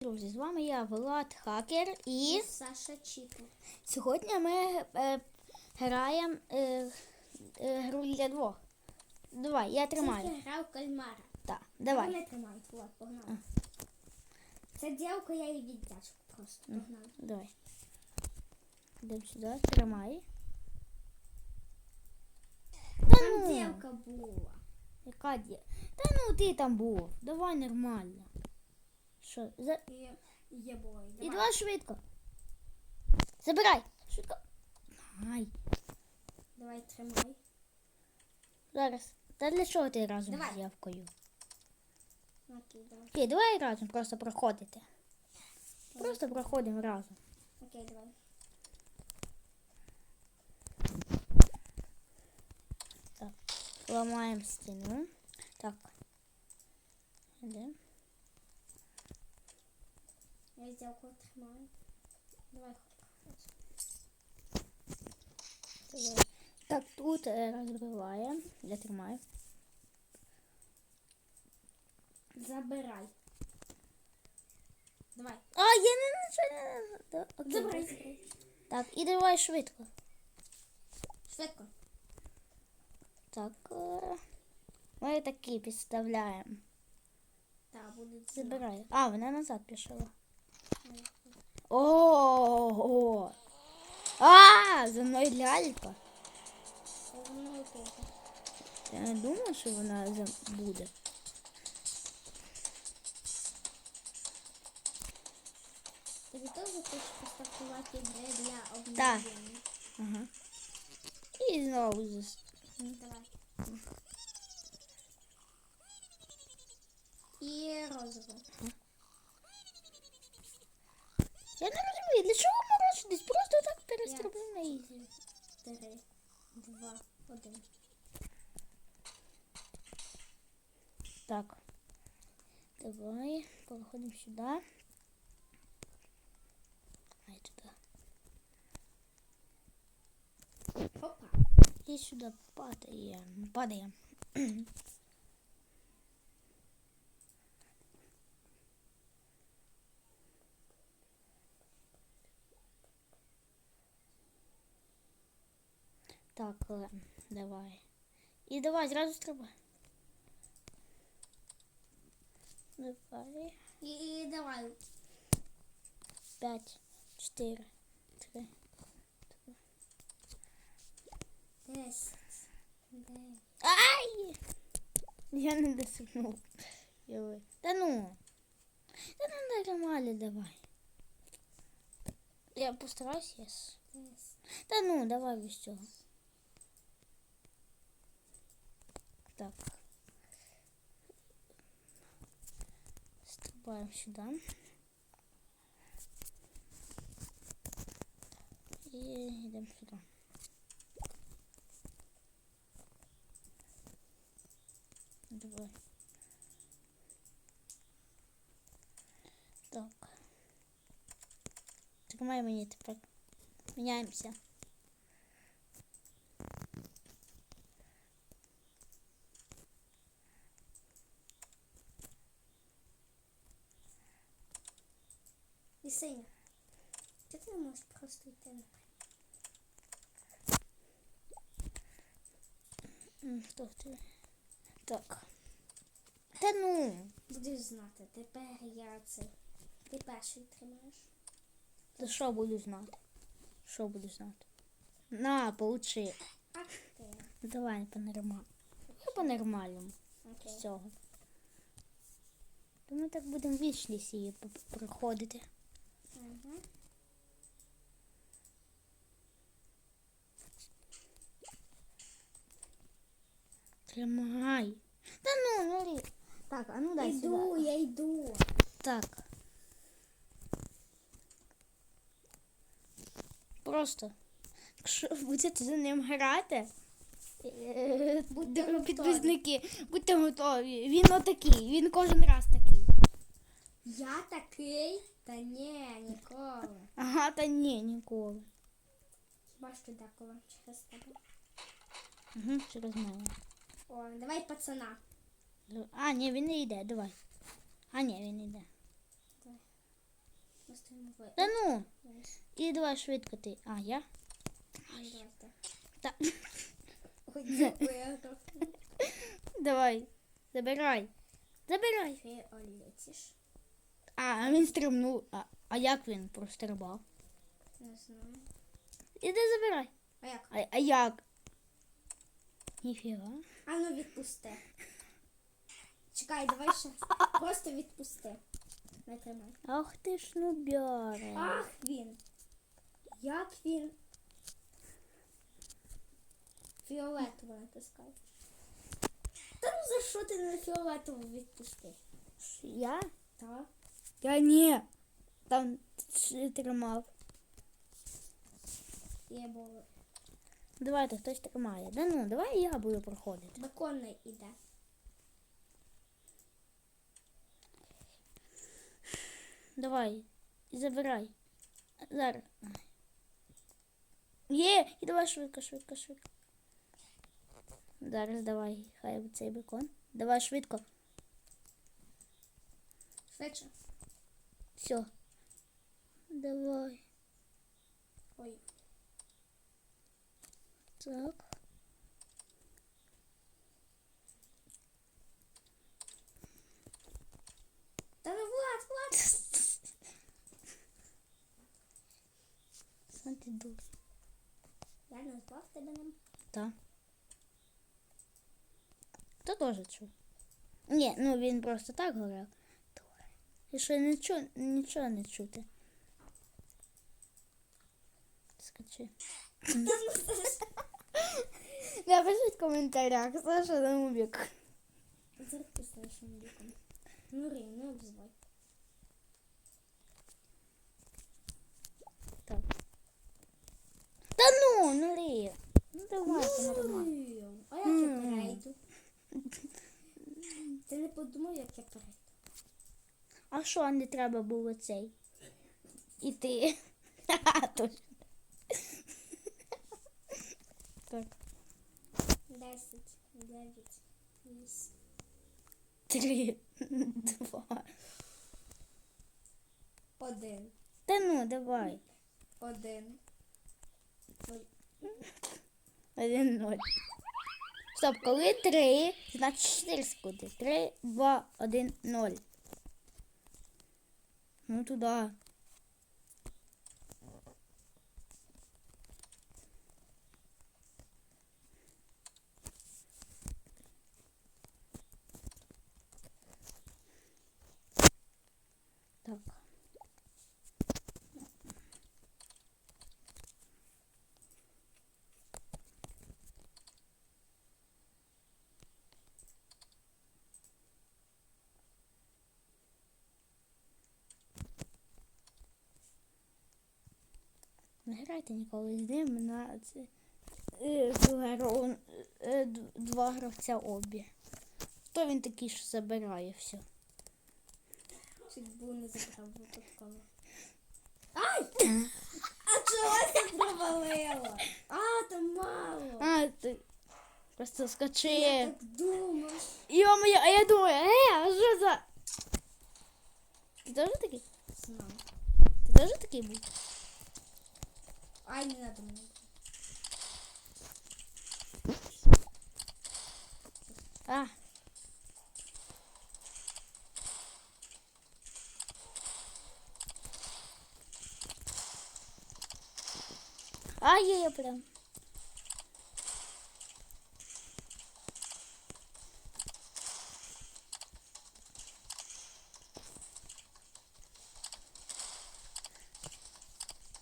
Друзі, з вами я Влад Хакер і Саша Чіпер. сьогодні ми е, граємо е, е, гру для двох. Давай, я тримаю. Це грав кальмара. Так, давай. Вони тримають. Вот, погнали. Це дівка, я її віддячу просто. Погнали. Давай. Йдемо сюди, тримай. Та Там ну, дівка була. яка дє? Та ну ти там був. Давай нормально. Що? За... І є була. І давай. швидко. Забирай. Швидко. Ай. Давай, тримай. Зараз. Та для чого ти разом Давай. з дівкою? Окей, давай. Окей, давай разом просто проходити. Просто проходимо разом. Окей, давай. Так, Ламаємо стіну. Так. Іде. Я дівку тримаю. Давай. Давай. Так, тут е, розбиваємо. Я тримаю. Забирай. Давай. А, я не нічого не... Забирай. Так, і давай швидко. Швидко. Так. е, Ми такі підставляємо. Так, будуть Забирай. А, вона назад пішла. знати. О! А, за мною лялька. Це воно тут. Я не думала, що вона за- буде. Тобі теж хочеш поставкувати гри для Так. обновлення? Ага. І знову зас... Давай. І розово. Я не розумію, для чого морочитись? Просто так перестрибну на ізі. Три, два, один. Так. Давай, переходимо сюди. Ай, туди. Опа. І сюди падаємо. Падаємо. Так, е, давай. І давай, зразу стрибай. Давай. І, і давай. П'ять, чотири, три. Десять. Дев'ять. Ай! Я не досягнув. Йой. Та ну. Та ну нормально давай. Я постараюсь, єс. Десять. Та ну, давай без цього. Так. Стрибаємо сюди. І йдемо сюди. Давай. Так. Тримай мені тепер. Міняємося. І синя. Чи ти не можеш просто йти на М, Хто ти? Так. Та ну. Будеш знати, тепер я це. Ти перший тримаєш. Та що буду знати? Що буду знати? На, получи. А ти. Давай по нормальному. Я по нормальному. Окей. З цього. То ми так будемо вічні її проходити. Тримай. Та ну, Марі. Так, а ну дай Іду, сюди. я йду. Так. Просто. Якщо будете за ним грати, е, Будьте готові. підписники, будьте готові. Він отакий, він кожен раз такий. Я такий? Та ні, ніколи. Ага, та ні, ніколи. Хіба що деколи через тебе. Угу, через мене. О, давай пацана. А, ні, він не йде, давай. А, ні, він не йде. Поставимо ви. Та ну. Ось. І давай швидко ти. А, я? Ну, давайте. Та. Ой, дякую, я трохи Давай. Забирай. Забирай. фіолетіш. А, А він стрибнув. А, а як він прострибав? Не знаю. Іди забирай. А як? А, а як? Ніфіга. А ну відпусти. Чекай, давай ще. Просто відпусти. Не тримай. Ах ти ж ну бяре. Ах він. Як він? Фіолетово натискай. Та ну за що ти на фіолетово відпустив? Я? Так. Я ні. Там тримав. Я було. Давайте хтось тримає. Да ну, давай я буду проходити. Законний іде. Давай. Забирай. Зараз. Є! І давай швидко, швидко, швидко. Зараз давай, хай цей бекон. Давай швидко. Швидше. Все. Давай. Ой. Так. Та ну Влад, Влад. Сам ти дур. Я назвав тебе ним. Так. То теж чув. Ні, ну він просто так говорив. Дур. І що нічого, нічого не чути. Скачи. Напишіть в коментарях, Саша Нубік. Зерки з нашим віком. Ну, Рі, не обзивай. Так. Та ну, ну Лія. Ну давай, це нормально. Ой, А як я М. перейду? Ти не подумав, як я перейду? А що не треба було цей? Іти. Так. Десять, дев'ять, вісім. Три, два. Один. Та ну, давай. Один. Один ноль. Стоп, коли три, значить чотири секунди. Три, два, один, ноль. Ну туди. Так. Не грайте ніколи з ним на це, е, два гравця обі. То він такий, що забирає все. чуть не забрав випадково. Ай! А чого ти провалила? А, там мало. А, ти просто скачи. Я так думав. Йо-моє, а я думаю, е, а що за... Ти теж такий? Знав. Ти теж такий був? Ай, не надо мені. А. А, є, я прям.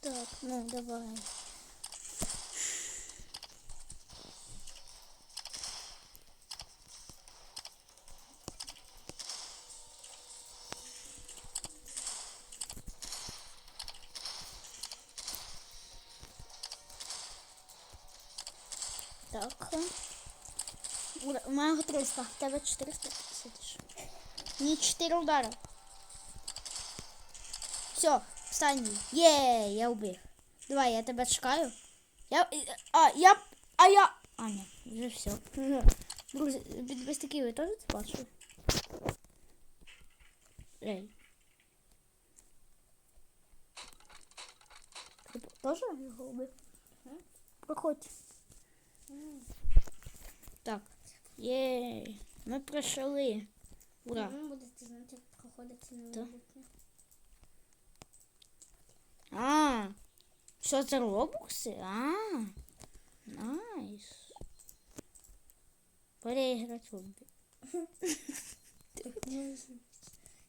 Так, ну давай. Так. У мене 300, в тебе 400 сидиш. Ні, 4 удара. Все, встань. Є, я убіг. Давай, я тебе чекаю. Я, а, я, а я, а, ні, вже все. Друзі, без, таких ви теж це бачили? Ей. Тоже голуби? Ага. Проходь. Так. Єй. Ми пройшли. Ура. Ви будете знати, як проходити на майбутнє. А. Що це робокси? А. Найс. Переіграти хобі.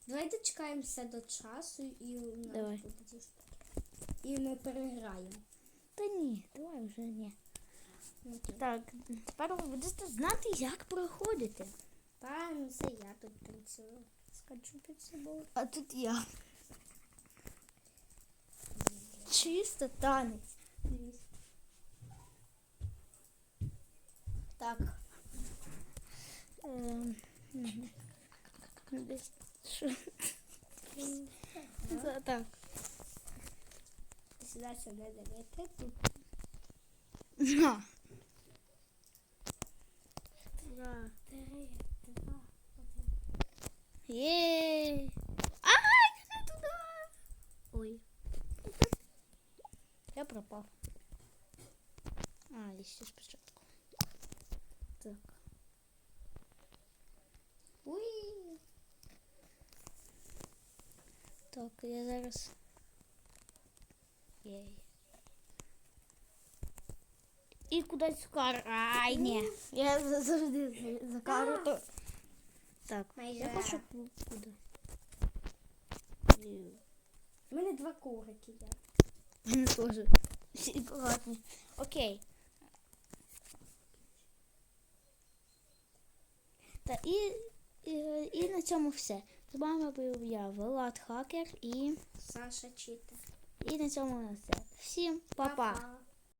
Давай дочекаємося до часу і у нас Давай. І ми переграємо. Та ні, давай вже ні. Ну, окей. Так, тепер ви будете знати, як проходити. Та ну це я тут танцюю. Скачу під собою. А тут я. Чисто танець. Дивись. Так. Ем, мгм. Десь. Так. Сюди сюди дивити. На. Два, три, два, один. Єй. Ай, не туди. Ой. Я пропав. А, ще спочатку. Так. Уй. Так, я зараз. Єй. І кудись в кар. Ай, ні. Я за- завжди за- за кару. то- Так, я Майже. хочу ку- куди. Ю. У мене два коврики є. Мене теж. Всі багатні. Окей. Та і, і, і на цьому все. З вами був я, Влад Хакер, і, Саша читер. і на цьому все. Всім. Па-па.